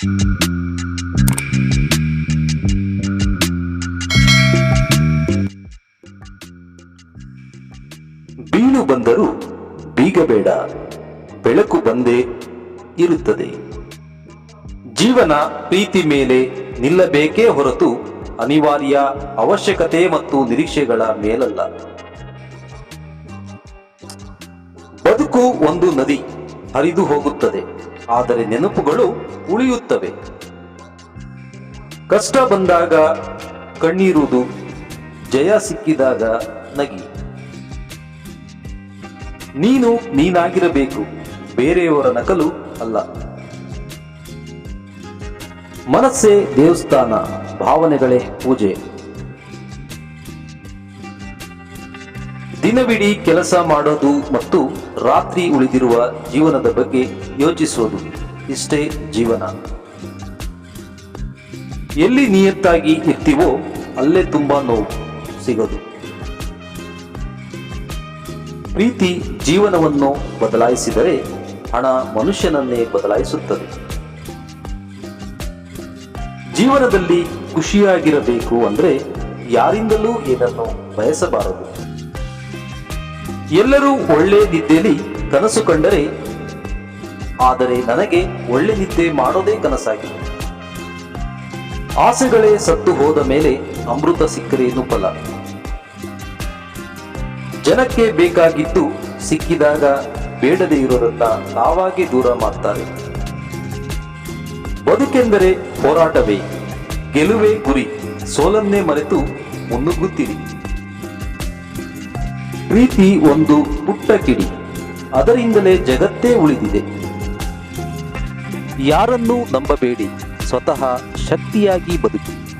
ಬೀಳು ಬಂದರೂ ಬೀಗಬೇಡ, ಬೆಳಕು ಬಂದೇ ಇರುತ್ತದೆ. ಜೀವನ ಪ್ರೀತಿ ಮೇಲೆ ನಿಲ್ಲಬೇಕೇ ಹೊರತು ಅನಿವಾರ್ಯ ಅವಶ್ಯಕತೆ ಮತ್ತು ನಿರೀಕ್ಷೆಗಳ ಮೇಲಲ್ಲ. ಬದುಕು ಒಂದು ನದಿ ಹರಿದು ಹೋಗುತ್ತದೆ. ಆದರೆ ನೆನಪುಗಳು ಉಳಿಯುತ್ತವೆ. ಕಷ್ಟ ಬಂದಾಗ ಕಣ್ಣೀರುದು, ಜಯ ಸಿಕ್ಕಿದಾಗ ನಗಿ. ನೀನು ನೀನಾಗಿರಬೇಕು, ಬೇರೆಯವರ ನಕಲು ಅಲ್ಲ. ಮನಸ್ಸೇ ದೇವಸ್ಥಾನ, ಭಾವನೆಗಳೇ ಪೂಜೆ. ದಿನವಿಡೀ ಕೆಲಸ ಮಾಡೋದು ಮತ್ತು ರಾತ್ರಿ ಉಳಿದಿರುವ ಜೀವನದ ಬಗ್ಗೆ ಯೋಚಿಸೋದು ಇಷ್ಟೇ ಜೀವನ. ಎಲ್ಲಿ ನಿಯತ್ತಾಗಿ ಇರ್ತೀವೋ ಅಲ್ಲೇ ತುಂಬಾ ನೋವು ಸಿಗೋದು. ಪ್ರೀತಿ ಜೀವನವನ್ನು ಬದಲಾಯಿಸಿದರೆ ಹಣ ಮನುಷ್ಯನನ್ನೇ ಬದಲಾಯಿಸುತ್ತದೆ. ಜೀವನದಲ್ಲಿ ಖುಷಿಯಾಗಿರಬೇಕು ಅಂದ್ರೆ ಯಾರಿಂದಲೂ ಏನನ್ನು ಬಯಸಬಾರದು. ಎಲ್ಲರೂ ಒಳ್ಳೆ ನಿದ್ದೆಯಲ್ಲಿ ಕನಸು ಕಂಡರೆ, ಆದರೆ ನನಗೆ ಒಳ್ಳೆ ನಿದ್ದೆ ಮಾಡೋದೇ ಕನಸಾಗಿದೆ. ಆಸೆಗಳೇ ಸತ್ತು ಹೋದ ಮೇಲೆ ಅಮೃತ ಸಿಕ್ಕರೇನು ಫಲ ಜನಕ್ಕೆ ಬೇಕಾಗಿದ್ದು ಸಿಕ್ಕಿದಾಗ ಬೇಡದೇ ಇರೋದನ್ನ ತಾವಾಗಿ ದೂರ ಮಾಡ್ತಾರೆ. ಬದುಕೆಂದರೆ ಹೋರಾಟವೇ, ಗೆಲುವೇ ಗುರಿ, ಸೋಲನ್ನೇ ಮರೆತು ಮುನ್ನುಗ್ಗುತ್ತೀರಿ. ಪ್ರೀತಿ ಒಂದು ಪುಟ್ಟ ಕಿಡಿ. ಅದರಿಂದಲೇ ಜಗತ್ತೇ ಉಳಿದಿದೆ. ಯಾರನ್ನೂ ನಂಬಬೇಡಿ. ಸ್ವತಃ ಶಕ್ತಿಯಾಗಿ ಬದುಕಿ.